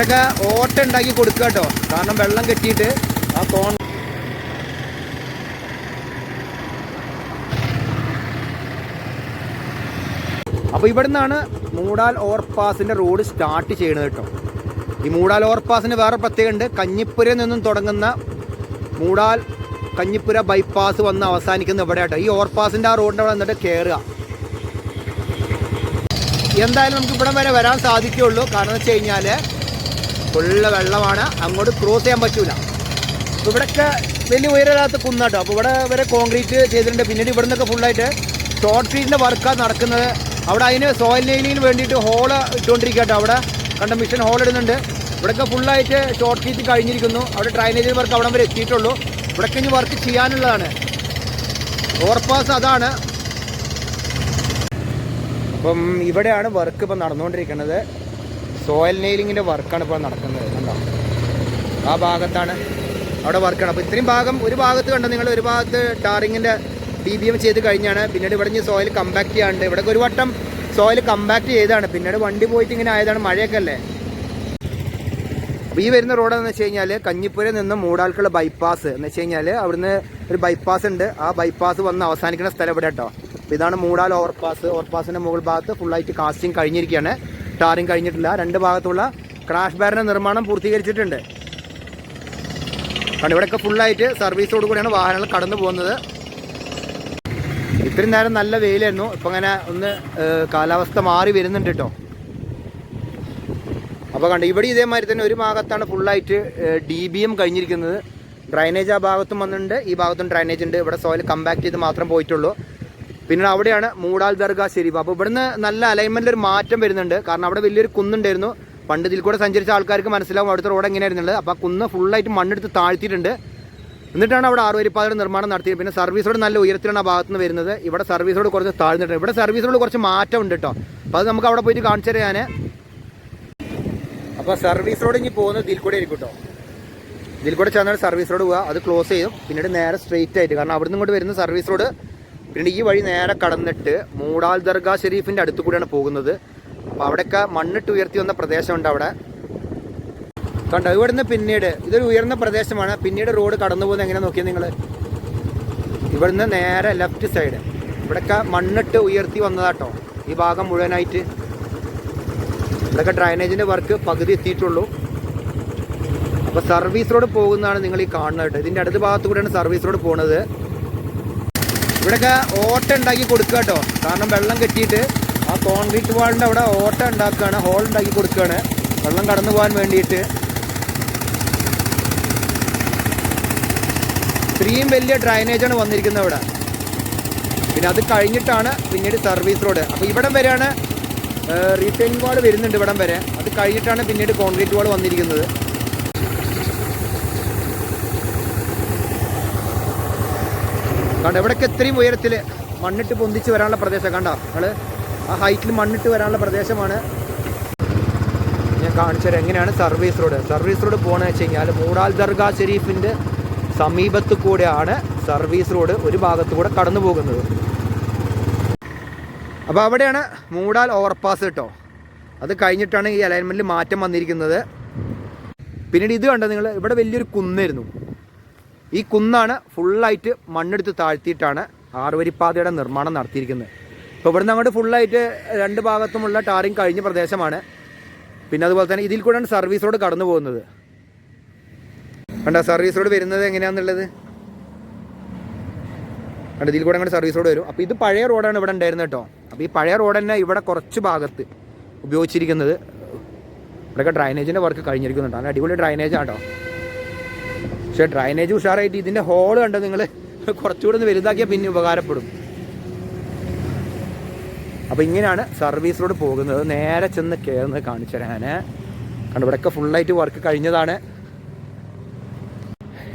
ഇവിടെയൊക്കെ ഓട്ട ഉണ്ടാക്കി കൊടുക്കുക കേട്ടോ. കാരണം വെള്ളം കെട്ടിയിട്ട് ആ തോൺ അപ്പോൾ ഇവിടുന്നാണ് മൂടാൽ ഓവർപാസിന്റെ റോഡ് സ്റ്റാർട്ട് ചെയ്യണത് കേട്ടോ. ഈ മൂടാൽ ഓവർപാസിന് വേറെ പ്രത്യേകത ഉണ്ട്. കഞ്ഞിപ്പുരയിൽ നിന്നും തുടങ്ങുന്ന മൂടാൽ കഞ്ഞിപ്പുര ബൈപ്പാസ് വന്ന് അവസാനിക്കുന്ന ഇവിടെ കേട്ടോ. ഈ ഓവർപാസിന്റെ ആ റോഡിന്റെ അവിടെ നിന്നിട്ട് കയറുക എന്തായാലും നമുക്ക് ഇവിടെ വരെ വരാൻ സാധിക്കുകയുള്ളൂ. കാരണം വെച്ച് കഴിഞ്ഞാൽ ഫുള്ള് വെള്ളമാണ്. അങ്ങോട്ട് ക്രോസ് ചെയ്യാൻ പറ്റൂല. അപ്പോൾ ഇവിടെയൊക്കെ വലിയ ഉയരമില്ലാത്ത കുന്നാട്ടോ. അപ്പോൾ ഇവിടെ വരെ കോൺക്രീറ്റ് ചെയ്തിട്ടുണ്ട്. പിന്നീട് ഇവിടെ നിന്നൊക്കെ ഫുള്ളായിട്ട് ഷോർട്ട് ഫീറ്റിന്റെ വർക്കാണ് നടക്കുന്നത്. അവിടെ അതിന് സോയിൽ നെയിലിങ്ങിന് വേണ്ടിയിട്ട് ഹോൾ ഇട്ടുകൊണ്ടിരിക്കട്ടോ അവിടെ. കണ്ട മിഷൻ ഹോൾ ഇടുന്നുണ്ട്. ഇവിടെയൊക്കെ ഫുള്ളായിട്ട് ഷോർട്ട് ഫീറ്റ് കഴിഞ്ഞിരിക്കുന്നു. അവിടെ ഡ്രൈനേജ് വർക്ക് അവിടെ വരെ എത്തിയിട്ടുള്ളൂ. ഇവിടെയൊക്കെ ഇനി വർക്ക് ചെയ്യാനുള്ളതാണ്. ഓവർപാസ് അതാണ്. അപ്പം ഇവിടെയാണ് വർക്ക് ഇപ്പം നടന്നുകൊണ്ടിരിക്കുന്നത്. സോയിൽ നെയിലിങ്ങിന്റെ വർക്കാണ് ഇപ്പോൾ നടക്കുന്നത്. കണ്ടോ? ആ ഭാഗത്താണ് അവിടെ വർക്കാണ് അപ്പോൾ ഇത്രയും ഭാഗം ഒരു ഭാഗത്ത് കണ്ടോ നിങ്ങൾ? ഒരു ഭാഗത്ത് ടാറിങ്ങിന്റെ ഡി ബി എം ചെയ്ത് കഴിഞ്ഞാണ്. പിന്നീട് ഇവിടെ നിന്ന് സോയിൽ കമ്പാക്ട് ചെയ്യാണ്ട്. ഇവിടെ ഒരു വട്ടം സോയിൽ കമ്പാക്ട് ചെയ്താണ്. പിന്നീട് വണ്ടി പോയിട്ട് ഇങ്ങനെ ആയതാണ് മഴയൊക്കെ അല്ലേ? ഈ വരുന്ന റോഡ് എന്ന് വെച്ച് കഴിഞ്ഞാൽ കഞ്ഞിപ്പുരയിൽ നിന്ന് മൂടാൽക്കുള്ള ബൈപ്പാസ് എന്ന് വെച്ച് കഴിഞ്ഞാൽ അവിടുന്ന് ഒരു ബൈപ്പാസ് ഉണ്ട്. ആ ബൈപ്പാസ് വന്ന് അവസാനിക്കുന്ന സ്ഥലം ഇവിടെ കേട്ടോ ഇതാണ് മൂടാൽ ഓവർപാസ് ഓവർപാസിന്റെ മുകൾ ഭാഗത്ത് ഫുള്ളായിട്ട് കാസ്റ്റിംഗ് കഴിഞ്ഞിരിക്കുകയാണ്. ടാറിങ് കഴിഞ്ഞിട്ടില്ല. രണ്ട് ഭാഗത്തുള്ള ക്രാഷ് ബാറിന്റെ നിർമ്മാണം പൂർത്തീകരിച്ചിട്ടുണ്ട്. കാരണം ഇവിടെയൊക്കെ ഫുള്ളായിട്ട് സർവീസോട് കൂടിയാണ് വാഹനങ്ങൾ കടന്നു പോകുന്നത്. ഇത്രയും നേരം നല്ല വെയിലായിരുന്നു. ഇപ്പം അങ്ങനെ ഒന്ന് കാലാവസ്ഥ മാറി വരുന്നുണ്ട് കേട്ടോ. അപ്പോൾ കണ്ട ഇവിടെ ഇതേമാതിരി തന്നെ ഒരു ഭാഗത്താണ് ഫുള്ളായിട്ട് ഡി ബി എം കഴിഞ്ഞിരിക്കുന്നത്. ഡ്രൈനേജ് ആ ഭാഗത്തും വന്നിട്ടുണ്ട്. ഈ ഭാഗത്തും ഡ്രൈനേജ് ഉണ്ട്. ഇവിടെ സോയിൽ കമ്പാക്ട് ചെയ്ത് മാത്രം പോയിട്ടുള്ളൂ. പിന്നെ അവിടെയാണ് മൂടാൽ ദർഗ ശരീഫ് അപ്പോൾ ഇവിടുന്ന് നല്ല അലൈൻമെന്റിൽ ഒരു മാറ്റം വരുന്നുണ്ട്. കാരണം അവിടെ വലിയൊരു കുന്നുണ്ടായിരുന്നു. പണ്ട് ഇതിൽ കൂടെ സഞ്ചരിച്ച ആൾക്കാർക്ക് മനസ്സിലാവും അവിടുത്തെ റോഡ് എങ്ങനെയായിരുന്നുള്ളത്. അപ്പോൾ ആ കുന്ന് ഫുള്ളായിട്ട് മണ്ണെടുത്ത് താഴ്ത്തിയിട്ടുണ്ട്. എന്നിട്ടാണ് അവിടെ ആറുവരിപ്പാതയുടെ നിർമ്മാണം നടത്തിയത്. പിന്നെ സർവീസ് റോഡ് നല്ല ഉയരത്തിലാണ് ആ ഭാഗത്ത് നിന്ന് വരുന്നത്. ഇവിടെ സർവീസ് റോഡ് കുറച്ച് താഴ്ന്നിട്ടുണ്ട്. ഇവിടെ സർവീസ് റോഡ് കുറച്ച് മാറ്റം ഉണ്ട് കേട്ടോ അപ്പോൾ അത് നമുക്ക് അവിടെ പോയിട്ട് കാണിച്ചു തരാം ഞാൻ അപ്പോൾ സർവീസ് റോഡ് ഇനി പോകുന്നത് ഇതിൽ കൂടെ ആയിരിക്കും കേട്ടോ ഇതിൽ കൂടെ ചെന്നാൽ സർവീസ് റോഡ് പോവുക. അത് ക്ലോസ് ചെയ്യും. പിന്നീട് നേരെ സ്ട്രെയിറ്റ് ആയിട്ട്. കാരണം അവിടുന്ന് ഇങ്ങോട്ട് വരുന്ന സർവീസ് റോഡ് പിന്നീട് ഈ വഴി നേരെ കടന്നിട്ട് മൂടാൽ ദർഗാ ഷെരീഫിന്റെ അടുത്ത് കൂടിയാണ് പോകുന്നത്. അപ്പോൾ അവിടെയൊക്കെ മണ്ണിട്ട് ഉയർത്തി വന്ന പ്രദേശമുണ്ട് അവിടെ. കണ്ടോ ഇവിടുന്ന് പിന്നീട് ഇതൊരു ഉയർന്ന പ്രദേശമാണ്. പിന്നീട് റോഡ് കടന്നു പോകുന്നത് എങ്ങനെ നോക്കിയത് നിങ്ങൾ ഇവിടുന്ന് നേരെ ലെഫ്റ്റ് സൈഡ്. ഇവിടെയൊക്കെ മണ്ണിട്ട് ഉയർത്തി വന്നതാട്ടോ ഈ ഭാഗം മുഴുവനായിട്ട്. ഇവിടെയൊക്കെ ഡ്രൈനേജിന്റെ വർക്ക് പകുതി എത്തിയിട്ടുള്ളൂ. അപ്പോൾ സർവീസ് റോഡ് പോകുന്നതാണ് നിങ്ങൾ ഈ കാണുന്നത് ഇതിന്റെ അടുത്ത ഭാഗത്തു കൂടെയാണ് സർവീസ് റോഡ് പോകുന്നത് ഇവിടെയൊക്കെ ഓട്ട ഉണ്ടാക്കി കൊടുക്കുക കേട്ടോ. കാരണം വെള്ളം കെട്ടിയിട്ട് ആ കോൺക്രീറ്റ് വാളിന്റെ അവിടെ ഓട്ട ഉണ്ടാക്കുകയാണ് ഹോൾ ഉണ്ടാക്കി കൊടുക്കുകയാണ്. വെള്ളം കടന്നു പോകാൻ വേണ്ടിയിട്ട്. ഇത്രയും വലിയ ഡ്രൈനേജാണ് വന്നിരിക്കുന്നത് അവിടെ പിന്നെ അത് കഴിഞ്ഞിട്ടാണ് പിന്നീട് സർവീസ് റോഡ് അപ്പോൾ ഇവിടം വരെയാണ് റീറ്റെയിലിംഗ് വാൾ വരുന്നുണ്ട് ഇവിടം വരെ. അത് കഴിഞ്ഞിട്ടാണ് പിന്നീട് കോൺക്രീറ്റ് വാൾ വന്നിരിക്കുന്നത്. കണ്ടോ ഇവിടെയൊക്കെ ഇത്രയും ഉയരത്തിൽ മണ്ണിട്ട് പൊന്തിച്ച് വരാനുള്ള പ്രദേശം കണ്ടോ? നിങ്ങൾ ആ ഹൈറ്റിൽ മണ്ണിട്ട് വരാനുള്ള പ്രദേശമാണ്. ഞാൻ കാണിച്ചത് എങ്ങനെയാണ് സർവീസ് റോഡ്. സർവീസ് റോഡ് പോകണമെന്ന് വെച്ച് കഴിഞ്ഞാൽ മൂടാൽ ദർഗാ ഷെരീഫിന്റെ സമീപത്ത് കൂടെയാണ് സർവീസ് റോഡ് ഒരു ഭാഗത്തു കൂടെ കടന്നു പോകുന്നത്. അപ്പോൾ അവിടെയാണ് മൂടാൽ ഓവർപാസ് കേട്ടോ അത് കഴിഞ്ഞിട്ടാണ് ഈ അലൈൻമെന്റിൽ മാറ്റം വന്നിരിക്കുന്നത്. പിന്നീട് ഇത് കണ്ടോ നിങ്ങൾ ഇവിടെ വലിയൊരു കുന്നായിരുന്നു ഈ കുന്നാണ് ഫുള്ളായിട്ട് മണ്ണെടുത്ത് താഴ്ത്തിയിട്ടാണ് ആറുവരിപ്പാതയുടെ നിർമ്മാണം നടത്തിയിരിക്കുന്നത്. ഇപ്പോൾ ഇവിടുന്ന് അങ്ങോട്ട് ഫുള്ളായിട്ട് രണ്ട് ഭാഗത്തുമുള്ള ടാറിങ് കഴിഞ്ഞ പ്രദേശമാണ്. പിന്നെ അതുപോലെ തന്നെ ഇതിൽ കൂടെയാണ് സർവീസ് റോഡ് കടന്നു പോകുന്നത്. കണ്ടോ സർവീസ് റോഡ് വരുന്നത് എങ്ങനെയാണെന്നുള്ളത് കണ്ടോ ഇതിൽ കൂടെ അങ്ങോട്ട് സർവീസ് റോഡ് വരും. അപ്പോൾ ഇത് പഴയ റോഡാണ് ഇവിടെ ഉണ്ടായിരുന്നത് കേട്ടോ. അപ്പോൾ ഈ പഴയ റോഡ് തന്നെ ഇവിടെ കുറച്ച് ഭാഗത്ത് ഉപയോഗിച്ചിരിക്കുന്നത്. ഇവിടെയൊക്കെ ഡ്രൈനേജിന്റെ വർക്ക് കഴിഞ്ഞിരിക്കുന്നുണ്ട്. നല്ല അടിപൊളി ഡ്രൈനേജാണ് ആട്ടോ പക്ഷേ ഡ്രൈനേജ് ഉഷാറായിട്ട് ഇതിന്റെ ഹോൾ കണ്ടോ നിങ്ങൾ കുറച്ചുകൂടെ ഒന്ന് വലുതാക്കിയാൽ പിന്നെ ഉപകാരപ്പെടും. അപ്പോൾ ഇങ്ങനെയാണ് സർവീസിലൂടെ പോകുന്നത്. നേരെ ചെന്ന് കയറുന്നത് കാണിച്ചു തരാൻ കണ്ടു ഇവിടെയൊക്കെ ഫുള്ളായിട്ട് വർക്ക് കഴിഞ്ഞതാണ്.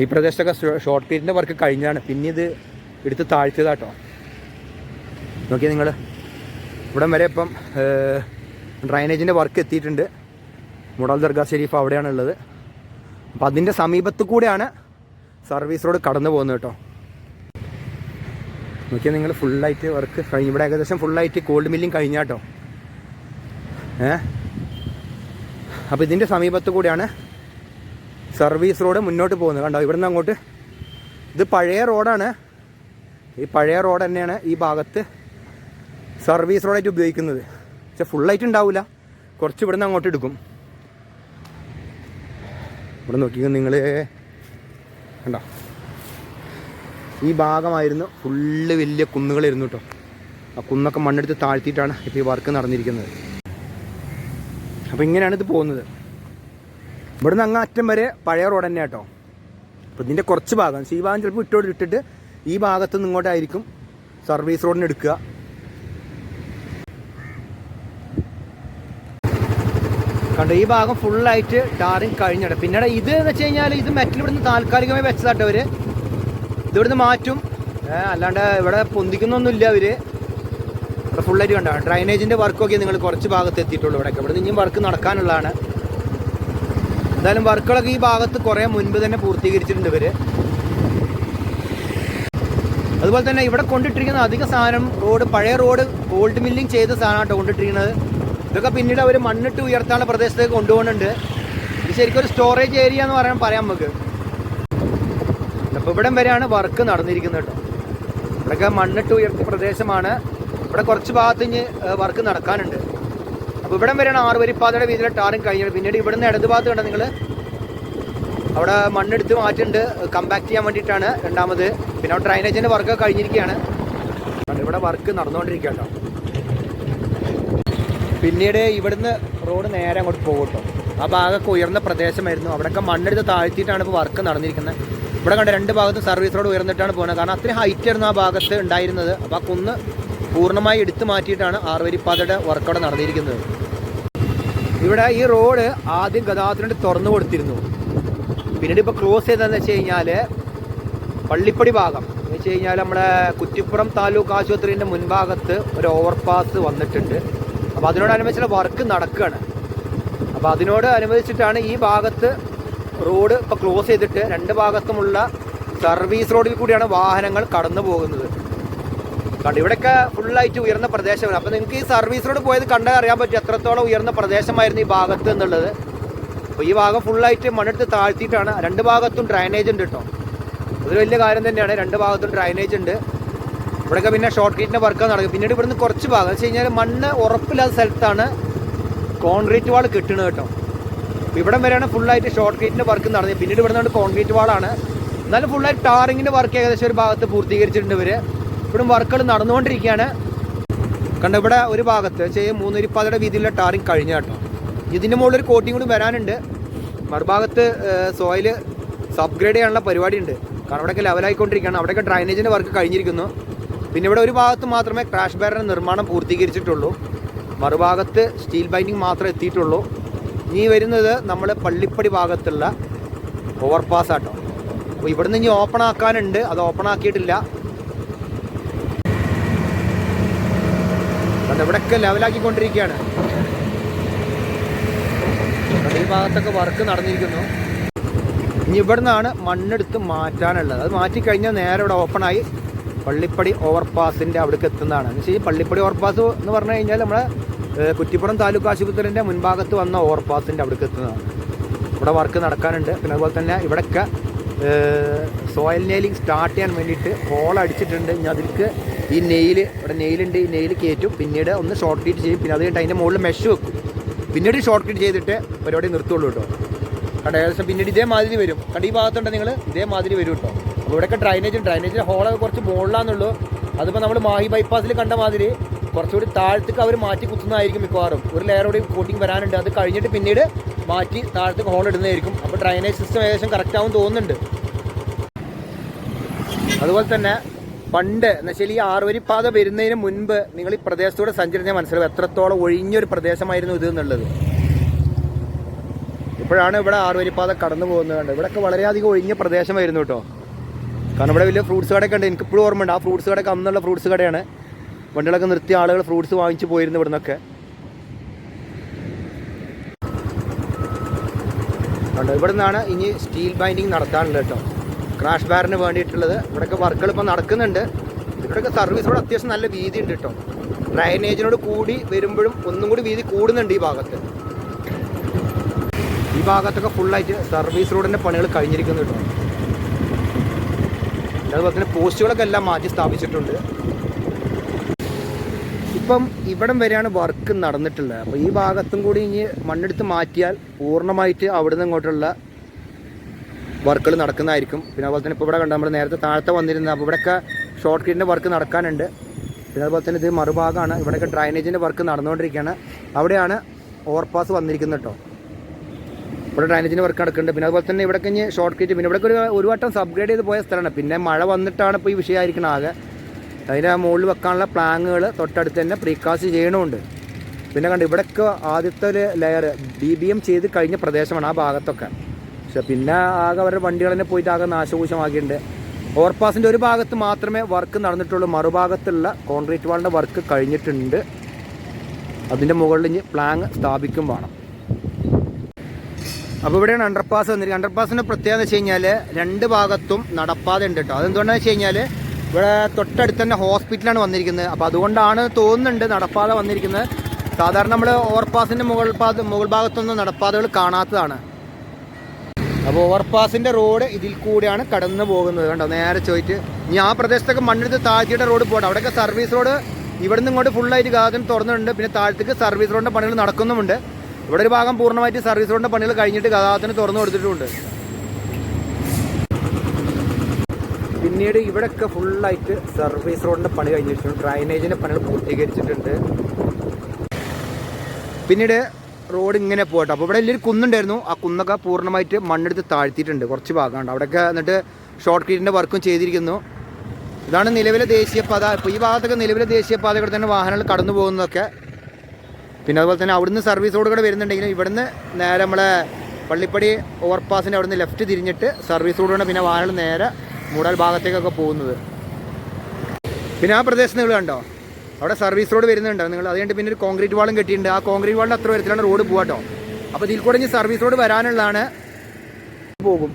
ഈ പ്രദേശത്തൊക്കെ ഷോർട്ട് പീരീഡിന്റെ വർക്ക് കഴിഞ്ഞതാണ്. പിന്നെ ഇത് എടുത്ത് താഴ്ത്തിയതാട്ടോ നോക്കിയാൽ നിങ്ങൾ ഇവിടം വരെ ഇപ്പം ഡ്രൈനേജിന്റെ വർക്ക് എത്തിയിട്ടുണ്ട്. മുടൽ ദർഗാ ഷെരീഫ് അവിടെയാണ് ഉള്ളത് അപ്പോൾ അതിന്റെ സമീപത്ത് കൂടെയാണ് സർവീസ് റോഡ് കടന്നു പോകുന്നത് കേട്ടോ. നോക്കിയാൽ നിങ്ങൾ ഫുള്ളായിട്ട് വർക്ക് കഴിഞ്ഞ്. ഇവിടെ ഏകദേശം ഫുള്ളായിട്ട് കോൾഡ് മില്ലിങ് കഴിഞ്ഞാട്ടോ ഏ? അപ്പോൾ ഇതിന്റെ സമീപത്ത് കൂടെയാണ് സർവീസ് റോഡ് മുന്നോട്ട് പോകുന്നത്. കണ്ടോ? ഇവിടുന്ന് അങ്ങോട്ട് ഇത് പഴയ റോഡാണ് ഈ പഴയ റോഡ് തന്നെയാണ് ഈ ഭാഗത്ത് സർവീസ് റോഡായിട്ട് ഉപയോഗിക്കുന്നത്. പക്ഷെ ഫുള്ളായിട്ട് ഉണ്ടാവില്ല കുറച്ച് ഇവിടുന്ന് അങ്ങോട്ട് എടുക്കും. ഇവിടെ നോക്കിക്കോ നിങ്ങൾ കണ്ടോ? ഈ ഭാഗമായിരുന്നു ഫുള്ള് വലിയ കുന്നുകളായിരുന്നു കേട്ടോ ആ കുന്നൊക്കെ മണ്ണെടുത്ത് താഴ്ത്തിയിട്ടാണ് ഇപ്പോൾ ഈ വർക്ക് നടന്നിരിക്കുന്നത്. അപ്പോൾ ഇങ്ങനെയാണ് ഇത് പോകുന്നത്. ഇവിടുന്ന് അങ്ങ് അറ്റം വരെ പഴയ റോഡ് തന്നെ കേട്ടോ അപ്പോൾ ഇതിന്റെ കുറച്ച് ഭാഗം ഈ ഭാഗം ചിലപ്പോൾ ഇട്ടോട് ഇട്ടിട്ട് ഈ ഭാഗത്ത് നിന്ന് ഇങ്ങോട്ടായിരിക്കും സർവീസ് റോഡിന് എടുക്കുക. കണ്ടോ ഈ ഭാഗം ഫുള്ളായിട്ട് ടാറിങ് കഴിഞ്ഞിട്ട് പിന്നീട് ഇത് എന്ന് വെച്ച് കഴിഞ്ഞാൽ ഇത് മെറ്റൽ ഇവിടുന്ന് താൽക്കാലികമായി വെച്ചതാട്ടോ അവർ ഇതിവിടുന്ന് മാറ്റും. അല്ലാണ്ട് ഇവിടെ പൊന്തിക്കുന്നൊന്നുമില്ല അവർ ഇവിടെ ഫുള്ളായിട്ട് കണ്ടോ ഡ്രൈനേജിന്റെ വർക്കൊക്കെ നിങ്ങൾ കുറച്ച് ഭാഗത്ത് എത്തിയിട്ടുള്ളൂ ഇവിടെയൊക്കെ ഇവിടെ ഇനിയും വർക്ക് നടക്കാനുള്ളതാണ്. എന്തായാലും വർക്കുകളൊക്കെ ഈ ഭാഗത്ത് കുറേ മുൻപ് തന്നെ പൂർത്തീകരിച്ചിട്ടുണ്ട് ഇവർ. അതുപോലെ തന്നെ ഇവിടെ കൊണ്ടിട്ടിരിക്കുന്ന അധിക സാധനം റോഡ് പഴയ റോഡ് ഗോൾഡ് മില്ലിങ് ചെയ്ത സാധനമാട്ടോ കൊണ്ടിട്ടിരിക്കുന്നത്. ഇതൊക്കെ പിന്നീട് അവർ മണ്ണിട്ട് ഉയർത്താനുള്ള പ്രദേശത്തേക്ക് കൊണ്ടുപോകുന്നുണ്ട്. ഇത് ശരിക്കും ഒരു സ്റ്റോറേജ് ഏരിയ എന്ന് പറയാൻ പറയാം നമുക്ക്. അപ്പോൾ ഇവിടം വരെയാണ് വർക്ക് നടന്നിരിക്കുന്നത് കേട്ടോ ഇവിടെയൊക്കെ മണ്ണിട്ട് ഉയർത്തിയ പ്രദേശമാണ്. ഇവിടെ കുറച്ച് ഭാഗത്ത് ഇനി വർക്ക് നടക്കാനുണ്ട്. അപ്പോൾ ഇവിടം വരെയാണ് ആറ് വരിപ്പാതയുടെ വീതിയിലെ ടാറും കഴിഞ്ഞത്. പിന്നീട് ഇവിടുന്ന് ഇടത് ഭാഗത്ത് കണ്ട നിങ്ങൾ അവിടെ മണ്ണെടുത്ത് മാറ്റുന്നുണ്ട് കമ്പാക്ട് ചെയ്യാൻ വേണ്ടിയിട്ടാണ് രണ്ടാമത്. പിന്നെ ഡ്രൈനേജിന്റെ വർക്കൊക്കെ കഴിഞ്ഞിരിക്കുകയാണ്. ഇവിടെ വർക്ക് നടന്നുകൊണ്ടിരിക്കുക കേട്ടോ പിന്നീട് ഇവിടുന്ന് റോഡ് നേരെ അങ്ങോട്ട് പോകും കേട്ടോ ആ ഭാഗമൊക്കെ ഉയർന്ന പ്രദേശമായിരുന്നു. അവിടെയൊക്കെ മണ്ണെടുത്ത് താഴ്ത്തിയിട്ടാണ് ഇപ്പോൾ വർക്ക് നടന്നിരിക്കുന്നത്. ഇവിടെ കണ്ട രണ്ട് ഭാഗത്തും സർവീസ് റോഡ് ഉയർന്നിട്ടാണ് പോകുന്നത്. കാരണം അത്രയും ഹൈറ്റ് ആയിരുന്നു ആ ഭാഗത്ത് ഉണ്ടായിരുന്നത്. അപ്പോൾ ആ കുന്ന് പൂർണമായി എടുത്തു മാറ്റിയിട്ടാണ് ആറുവരിപ്പാതയുടെ വർക്ക് നടന്നിരിക്കുന്നത്. ഇവിടെ ഈ റോഡ് ആദ്യം ഗതാഗതത്തിന് വേണ്ടി തുറന്നു കൊടുത്തിരുന്നു. പിന്നീട് ഇപ്പോൾ ക്ലോസ് ചെയ്തതെന്ന് വെച്ച് കഴിഞ്ഞാൽ പള്ളിപ്പടി ഭാഗം. എന്ന് വെച്ച് കഴിഞ്ഞാൽ നമ്മുടെ കുറ്റിപ്പുറം താലൂക്ക് ആശുപത്രിന്റെ മുൻഭാഗത്ത് ഒരു ഓവർപാസ് വന്നിട്ടുണ്ട്. അപ്പോൾ അതിനോടനുബന്ധിച്ചുള്ള വർക്ക് നടക്കുകയാണ് അപ്പോൾ അതിനോട് അനുബന്ധിച്ചിട്ടാണ് ഈ ഭാഗത്ത് റോഡ് ഇപ്പോൾ ക്ലോസ് ചെയ്തിട്ട് രണ്ട് ഭാഗത്തുമുള്ള സർവീസ് റോഡിൽ കൂടിയാണ് വാഹനങ്ങൾ കടന്നു പോകുന്നത്. കണ്ട് ഇവിടെയൊക്കെ ഫുള്ളായിട്ട് ഉയർന്ന പ്രദേശമാണ്. അപ്പോൾ നിങ്ങൾക്ക് ഈ സർവീസ് റോഡ് പോയത് കണ്ടാൽ അറിയാൻ പറ്റും എത്രത്തോളം ഉയർന്ന പ്രദേശമായിരുന്നു ഈ ഭാഗത്ത് എന്നുള്ളത്. അപ്പോൾ ഈ ഭാഗം ഫുള്ളായിട്ട് മണ്ണെടുത്ത് താഴ്ത്തിയിട്ടാണ് രണ്ട് ഭാഗത്തും ഡ്രൈനേജ് ഉണ്ട് കേട്ടോ. അതൊരു വലിയ കാര്യം തന്നെയാണ്. രണ്ട് ഭാഗത്തും ഡ്രൈനേജ് ഉണ്ട്. ഇവിടെയൊക്കെ പിന്നെ ഷോർട്ട് ഗേറ്റിന്റെ വർക്ക് നടക്കും പിന്നീട് ഇവിടുന്ന് കുറച്ച് ഭാഗം. വെച്ച് കഴിഞ്ഞാൽ മണ്ണ് ഉറപ്പില്ലാത്ത സ്ഥലത്താണ് കോൺക്രീറ്റ് വാൾ കിട്ടുന്നത് കേട്ടോ. ഇവിടം വരെയാണ് ഫുള്ളായിട്ട് ഷോർട്ട് ഗേറ്റിന്റെ വർക്ക് നടന്നത്. പിന്നീട് ഇവിടെ നിന്നാണ് കോൺക്രീറ്റ് വാളാണ് എന്നാലും ഫുള്ളായിട്ട് ടാറിങ്ങിന്റെ വർക്ക് ഏകദേശം ഒരു ഭാഗത്ത് പൂർത്തീകരിച്ചിട്ടുണ്ട് ഇവർ ഇവിടെ വർക്കുകൾ നടന്നുകൊണ്ടിരിക്കുകയാണ്. കണ്ട ഇവിടെ ഒരു ഭാഗത്ത് ചെയ്യും മൂന്നൂരിപ്പാതയുടെ വീതിയിലുള്ള ടാറിങ് കഴിഞ്ഞ കേട്ടോ. ഇതിന്റെ മുകളിൽ ഒരു കോട്ടിങ് കൂടി വരാനുണ്ട്. മറുഭാഗത്ത് സോയിൽ സബ്ഗ്രേഡ് ചെയ്യാനുള്ള പരിപാടി ഉണ്ട് കാരണം അവിടെയൊക്കെ ലെവലായിക്കൊണ്ടിരിക്കുകയാണ് അവിടെയൊക്കെ ഡ്രൈനേജിന്റെ വർക്ക് കഴിഞ്ഞിരിക്കുന്നു. പിന്നെ ഇവിടെ ഒരു ഭാഗത്ത് മാത്രമേ ക്രാഷ് ബാരിന്റെ നിർമ്മാണം പൂർത്തീകരിച്ചിട്ടുള്ളൂ. മറുഭാഗത്ത് സ്റ്റീൽ ബൈൻഡിങ് മാത്രമേ എത്തിയിട്ടുള്ളൂ. ഇനി വരുന്നത് നമ്മൾ പള്ളിപ്പടി ഭാഗത്തുള്ള ഓവർപാസ് ആട്ടോ. അപ്പോൾ ഇവിടുന്ന് ഇനി ഓപ്പൺ ആക്കാനുണ്ട്. അത് ഓപ്പൺ ആക്കിയിട്ടില്ല. കണ്ടോ, ഇവിടെയൊക്കെ ലെവലാക്കിക്കൊണ്ടിരിക്കുകയാണ് കണ്ടോ, ഈ ഭാഗത്തൊക്കെ വർക്ക് നടന്നിരിക്കുന്നു. ഇനി ഇവിടുന്നാണ് മണ്ണെടുത്ത് മാറ്റാനുള്ളത്. അത് മാറ്റിക്കഴിഞ്ഞാൽ നേരെ ഇവിടെ ഓപ്പണായി പള്ളിപ്പടി ഓവർപാസിന്റെ അവിടേക്ക് എത്തുന്നതാണ്. എന്ന് വെച്ചാൽ ഈ പള്ളിപ്പടി ഓവർപാസ് എന്ന് പറഞ്ഞു കഴിഞ്ഞാൽ നമ്മൾ കുറ്റിപ്പുറം താലൂക്ക് ആശുപത്രിന്റെ മുൻഭാഗത്ത് വന്ന ഓവർപാസിന്റെ അവിടേക്ക് എത്തുന്നതാണ്. ഇവിടെ വർക്ക് നടക്കാനുണ്ട്. പിന്നെ അതുപോലെ തന്നെ ഇവിടെയൊക്കെ സോയിൽ നെയിലിംഗ് സ്റ്റാർട്ട് ചെയ്യാൻ വേണ്ടിയിട്ട് ഹോൾ അടിച്ചിട്ടുണ്ട്. ഇനി അതിലേക്ക് ഈ നെയിൽ ഇവിടെ നെയിലുണ്ട് ഈ നെയിൽ കയറ്റും. പിന്നീട് ഒന്ന് ഷോർട്ട് കീറ്റ് ചെയ്യും. പിന്നെ അത് കഴിഞ്ഞിട്ട് അതിന്റെ മുകളിൽ മെഷ് വെക്കും. പിന്നീട് ഷോർട്ട് കീറ്റ് ചെയ്തിട്ട് പരിപാടി നിർത്തുള്ളൂ കേട്ടോ. കണ്ട? ഏകദേശം പിന്നീട് ഇതേമാതിരി വരും. കണ്ട? ഈ ഭാഗത്തുണ്ട് നിങ്ങൾ ഇതേമാതിരി വരും കേട്ടോ. ഇവിടെയൊക്കെ ഡ്രൈനേജ് ഡ്രൈനേജിന്റെ ഹോളൊക്കെ കുറച്ച് മുകളിലാണെന്നുള്ളൂ അതിപ്പോൾ നമ്മൾ മാഹി ബൈപ്പാസിൽ കണ്ട മാതിരി കുറച്ചുകൂടി താഴത്തേക്ക് അവർ മാറ്റി കുത്തുന്നതായിരിക്കും മിക്കവാറും. ഒരു ലെയർ കൂടി കോട്ടിങ് വരാനുണ്ട്. അത് കഴിഞ്ഞിട്ട് പിന്നീട് മാറ്റി താഴത്തേക്ക് ഹോൾ ഇടുന്നതായിരിക്കും. അപ്പോൾ ഡ്രൈനേജ് സിസ്റ്റം ഏകദേശം കറക്റ്റ് ആവും തോന്നുന്നുണ്ട്. അതുപോലെ തന്നെ പണ്ട് എന്നുവെച്ചാൽ ഈ ആറുവരിപ്പാത വരുന്നതിന് മുൻപ് നിങ്ങൾ ഈ പ്രദേശത്തൂടെ സഞ്ചരിച്ചാൽ മനസ്സിലാവും എത്രത്തോളം ഒഴിഞ്ഞൊരു പ്രദേശമായിരുന്നു ഇത് എന്നുള്ളത്. ഇപ്പോഴാണ് ഇവിടെ ആറുവരിപ്പാത കടന്നു പോകുന്നത് ഇവിടെയൊക്കെ വളരെയധികം ഒഴിഞ്ഞ പ്രദേശമായിരുന്നു കേട്ടോ. കാരണം ഇവിടെ വലിയ ഫ്രൂട്ട്സ് കടയൊക്കെ ഉണ്ട്. എനിക്ക് ഇപ്പോഴും ഓർമ്മയുണ്ട്. ആ ഫ്രൂട്ട്സ് കടയൊക്കെ അന്നുള്ള ഫ്രൂട്ട്സ് കടയാണ്. വണ്ടികളൊക്കെ നിർത്തി ആളുകൾ ഫ്രൂട്ട്സ് വാങ്ങിച്ചു പോയിരുന്നു ഇവിടെ നിന്നൊക്കെ ഇവിടെ നിന്നാണ് ഇനി സ്റ്റീൽ ബൈൻഡിങ് നടത്താനുള്ളത് കേട്ടോ. ക്രാഷ് ബാറിന് വേണ്ടിയിട്ടുള്ളത്. ഇവിടെയൊക്കെ വർക്കുകൾ ഇപ്പോൾ നടക്കുന്നുണ്ട്. ഇവിടെയൊക്കെ സർവീസ് ഇവിടെ അത്യാവശ്യം നല്ല വീതി ഉണ്ട് കേട്ടോ. ഡ്രൈനേജിനോട് കൂടി വരുമ്പോഴും ഒന്നും കൂടി വീതി കൂടുന്നുണ്ട് ഈ ഭാഗത്ത്. ഈ ഭാഗത്തൊക്കെ ഫുള്ളായിട്ട് സർവീസ് റോഡിന്റെ പണികൾ കഴിഞ്ഞിരിക്കുന്നു കേട്ടോ. അതുപോലെ തന്നെ പോസ്റ്റുകളൊക്കെ എല്ലാം മാറ്റി സ്ഥാപിച്ചിട്ടുണ്ട്. ഇപ്പം ഇവിടം വരെയാണ് വർക്ക് നടന്നിട്ടുള്ളത്. അപ്പോൾ ഈ ഭാഗത്തും കൂടി ഇനി മണ്ണെടുത്ത് മാറ്റിയാൽ പൂർണമായിട്ട് അവിടുന്ന് ഇങ്ങോട്ടുള്ള വർക്കുകൾ നടക്കുന്നതായിരിക്കും. പിന്നെ അതുപോലെ തന്നെ ഇപ്പോൾ ഇവിടെ കണ്ട നമ്മൾ നേരത്തെ താഴത്തെ വന്നിരുന്നത് അപ്പോൾ ഇവിടെയൊക്കെ ഷോർട്ട് കീറ്റിന്റെ വർക്ക് നടക്കാനുണ്ട്. പിന്നെ അതുപോലെ തന്നെ ഇത് മറുഭാഗമാണ്. ഇവിടെയൊക്കെ ഡ്രൈനേജിന്റെ വർക്ക് നടന്നുകൊണ്ടിരിക്കുകയാണ്. അവിടെയാണ് ഓവർപാസ് വന്നിരിക്കുന്നത് കേട്ടോ. ഇവിടെ ഡ്രൈനേജിന്റെ വർക്ക് നടക്കുന്നുണ്ട്. പിന്നെ അതുപോലെ തന്നെ ഇവിടെ കഴിഞ്ഞ് ഷോർട്ട് കീറ്റ് പിന്നെ ഇവിടെ ഒരു വട്ടം സബ്ഗ്രേഡ് ചെയ്ത് പോയ സ്ഥലമാണ്. പിന്നെ മഴ വന്നിട്ടാണ് ഇപ്പോൾ ഈ വിഷയമായിരിക്കണം ആകെ അതിന്റെ മുകളിൽ വെക്കാനുള്ള പ്ലാങ്ങുകൾ തൊട്ടടുത്ത് തന്നെ പ്രീകാസ്റ്റ് ചെയ്യണമുണ്ട്. പിന്നെ കണ്ട് ഇവിടെയൊക്കെ ആദ്യത്തെ ഒരു ലെയർ ഡി ബി എം ചെയ്ത് കഴിഞ്ഞ പ്രദേശമാണ് ആ ഭാഗത്തൊക്കെ. പക്ഷെ പിന്നെ ആകെ അവരുടെ വണ്ടികൾ തന്നെ പോയിട്ട് ആകെ നാശകൂശമാക്കിയിട്ടുണ്ട്. ഓവർപാസിന്റെ ഒരു ഭാഗത്ത് മാത്രമേ വർക്ക് നടന്നിട്ടുള്ളൂ. മറുഭാഗത്തുള്ള കോൺക്രീറ്റ് വാളിന്റെ വർക്ക് കഴിഞ്ഞിട്ടുണ്ട്. അതിന്റെ മുകളിൽ പ്ലാങ് സ്ഥാപിക്കും വേണം. അപ്പോൾ ഇവിടെയാണ് അണ്ടർപാസ് വന്നിരിക്കുന്നത്. അണ്ടർപാസിന്റെ പ്രത്യേകത വെച്ച് കഴിഞ്ഞാൽ രണ്ട് ഭാഗത്തും നടപ്പാത ഉണ്ട് കേട്ടോ. അതെന്തുകൊണ്ടാണെന്ന് വെച്ച് കഴിഞ്ഞാൽ ഇവിടെ തൊട്ടടുത്ത് തന്നെ ഹോസ്പിറ്റലാണ് വന്നിരിക്കുന്നത്. അപ്പോൾ അതുകൊണ്ടാണ് തോന്നുന്നുണ്ട് നടപ്പാത വന്നിരിക്കുന്നത്. സാധാരണ നമ്മൾ ഓവർപാസിന്റെ മുകൾ പാത മുകൾ ഭാഗത്തൊന്നും നടപ്പാതകൾ കാണാത്തതാണ്. അപ്പോൾ ഓവർപാസിന്റെ റോഡ് ഇതിൽ കൂടിയാണ് കടന്നു പോകുന്നത്. കണ്ടോ? നേരെ ചോദിച്ച് ഇനി ആ പ്രദേശത്തൊക്കെ മണ്ണെടുത്ത് താഴ്ത്തിയുടെ റോഡ് പോകണം അവിടെയൊക്കെ സർവീസ് റോഡ് ഇവിടുന്ന് ഇങ്ങോട്ട് ഫുള്ളായിട്ട് ഗാതം തുറന്നിട്ടുണ്ട്. പിന്നെ താഴത്തേക്ക് സർവീസ് റോഡിന്റെ പണികൾ നടക്കുന്നുമുണ്ട്. ഇവിടെ ഒരു ഭാഗം പൂർണമായിട്ട് സർവീസ് റോഡിന്റെ പണികൾ കഴിഞ്ഞിട്ട് ഗതാഗതത്തിന് തുറന്നു കൊടുത്തിട്ടുണ്ട്. പിന്നീട് ഇവിടെയൊക്കെ ഫുള്ളായിട്ട് സർവീസ് റോഡിന്റെ പണി കഴിഞ്ഞിട്ടുണ്ട്. ഡ്രൈനേജിന്റെ പണികൾ പൂർത്തീകരിച്ചിട്ടുണ്ട്. പിന്നീട് റോഡ് ഇങ്ങനെ പോകട്ടെ. അപ്പോൾ ഇവിടെ വലിയൊരു കുന്നുണ്ടായിരുന്നു. ആ കുന്നൊക്കെ പൂർണമായിട്ട് മണ്ണെടുത്ത് താഴ്ത്തിയിട്ടുണ്ട്. കുറച്ച് ഭാഗമുണ്ട് അവിടെയൊക്കെ എന്നിട്ട് ഷോർട്ട് ക്രീറ്റിന്റെ വർക്കും ചെയ്തിരിക്കുന്നു. ഇതാണ് നിലവിലെ ദേശീയപാത. ഇപ്പോൾ ഈ ഭാഗത്തൊക്കെ നിലവിലെ ദേശീയപാതകൾ തന്നെ വാഹനങ്ങൾ കടന്നു പോകുന്നതൊക്കെ പിന്നെ അതുപോലെ തന്നെ അവിടുന്ന് സർവീസ് കൂടെ വരുന്നുണ്ടെങ്കിലും ഇവിടുന്ന് നേരെ നമ്മളെ പള്ളിപ്പടി ഓവർപാസിന്റെ അവിടുന്ന് ലെഫ്റ്റ് തിരിഞ്ഞിട്ട് സർവീസ് റോഡാണ് പിന്നെ വാഹനങ്ങൾ നേരെ മൂടാൽ ഭാഗത്തേക്കൊക്കെ പോകുന്നത്. പിന്നെ ആ പ്രദേശം നിങ്ങൾ കണ്ടോ? അവിടെ സർവീസ് റോഡ് വരുന്നുണ്ടോ. നിങ്ങൾ അതുകൊണ്ട് പിന്നെ ഒരു കോൺക്രീറ്റ് വാളും കെട്ടിയിട്ടുണ്ട്. ആ കോൺക്രീറ്റ് വാളിന്റെ അത്ര വരത്തിലാണ് റോഡ് പോകാട്ടോ അപ്പോൾ ഇതിൽ കൂടെ ഇനി സർവീസ് റോഡ് വരാനുള്ളതാണ്. പോകും.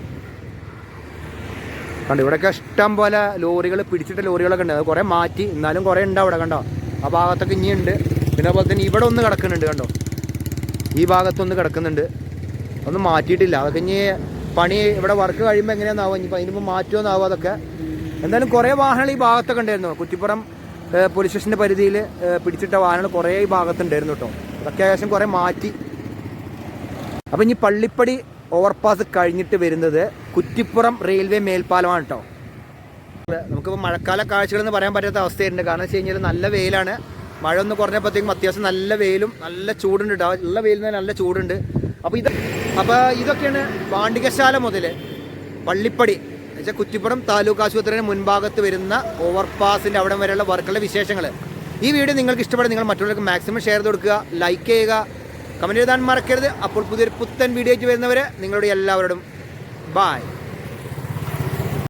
കണ്ടോ ഇവിടെയൊക്കെ ഇഷ്ടം പോലെ ലോറികൾ പിടിച്ചിട്ട ലോറികളൊക്കെ ഉണ്ട്. അത് കുറേ മാറ്റി എന്നാലും കുറേ ഉണ്ട് അവിടെ കണ്ടോ. ആ ഭാഗത്തൊക്കെ ഇനിയുണ്ട്. പിന്നെ അതുപോലെ തന്നെ ഇവിടെ ഒന്ന് കിടക്കുന്നുണ്ട് കണ്ടോ? ഈ ഭാഗത്തൊന്ന് കിടക്കുന്നുണ്ട്. ഒന്നും മാറ്റിയിട്ടില്ല. അതൊക്കെ ഇനി പണി ഇവിടെ വർക്ക് കഴിയുമ്പോൾ എങ്ങനെയാണെന്നാവും ഇനിയിപ്പോൾ അതിനുമ്പോൾ മാറ്റുമെന്നാവും അതൊക്കെ. എന്തായാലും കുറേ വാഹനങ്ങൾ ഈ ഭാഗത്തൊക്കെ ഉണ്ടായിരുന്നു. കുറ്റിപ്പുറം പോലീസ് സ്റ്റേഷന്റെ പരിധിയിൽ പിടിച്ചിട്ട വാഹനങ്ങൾ കുറേ ഈ ഭാഗത്തുണ്ടായിരുന്നു കേട്ടോ. അതൊക്കെ ഏകദേശം കുറേ മാറ്റി. അപ്പം ഇനി പള്ളിപ്പടി ഓവർപാസ് കഴിഞ്ഞിട്ട് വരുന്നത് കുറ്റിപ്പുറം റെയിൽവേ മേൽപ്പാലമാണ് കേട്ടോ. നമുക്കിപ്പോൾ മഴക്കാല കാഴ്ചകളെന്ന് പറയാൻ പറ്റാത്ത അവസ്ഥയുണ്ട് കാരണം വെച്ച് കഴിഞ്ഞാൽ നല്ല വെയിലാണ്. മഴ ഒന്ന് കുറഞ്ഞപ്പോഴത്തേക്കും അത്യാവശ്യം നല്ല വെയിലും നല്ല ചൂടുണ്ട് കേട്ടോ ഉള്ള വെയിലിൽ നല്ല ചൂടുണ്ട്. അപ്പോൾ ഇത് അപ്പോൾ ഇതൊക്കെയാണ് പാണ്ഡികശാല മുതൽ പള്ളിപ്പടി എന്നുവെച്ചാൽ കുറ്റിപ്പുറം താലൂക്ക് ആശുപത്രിയുടെ മുൻഭാഗത്ത് വരുന്ന ഓവർപാസിന്റെ അവിടെ വരെയുള്ള വർക്കുകളുടെ വിശേഷങ്ങൾ ഈ വീഡിയോ നിങ്ങൾക്ക് ഇഷ്ടപ്പെടും നിങ്ങൾ മറ്റുള്ളവർക്ക് മാക്സിമം ഷെയർ കൊടുക്കുക ലൈക്ക് ചെയ്യുക കമന്റ് എഴുതാൻ മറക്കരുത്. അപ്പോൾ പുതിയൊരു പുത്തൻ വീഡിയോയ്ക്ക് വരുന്നവരെ നിങ്ങളുടെ എല്ലാവരോടും ബായ്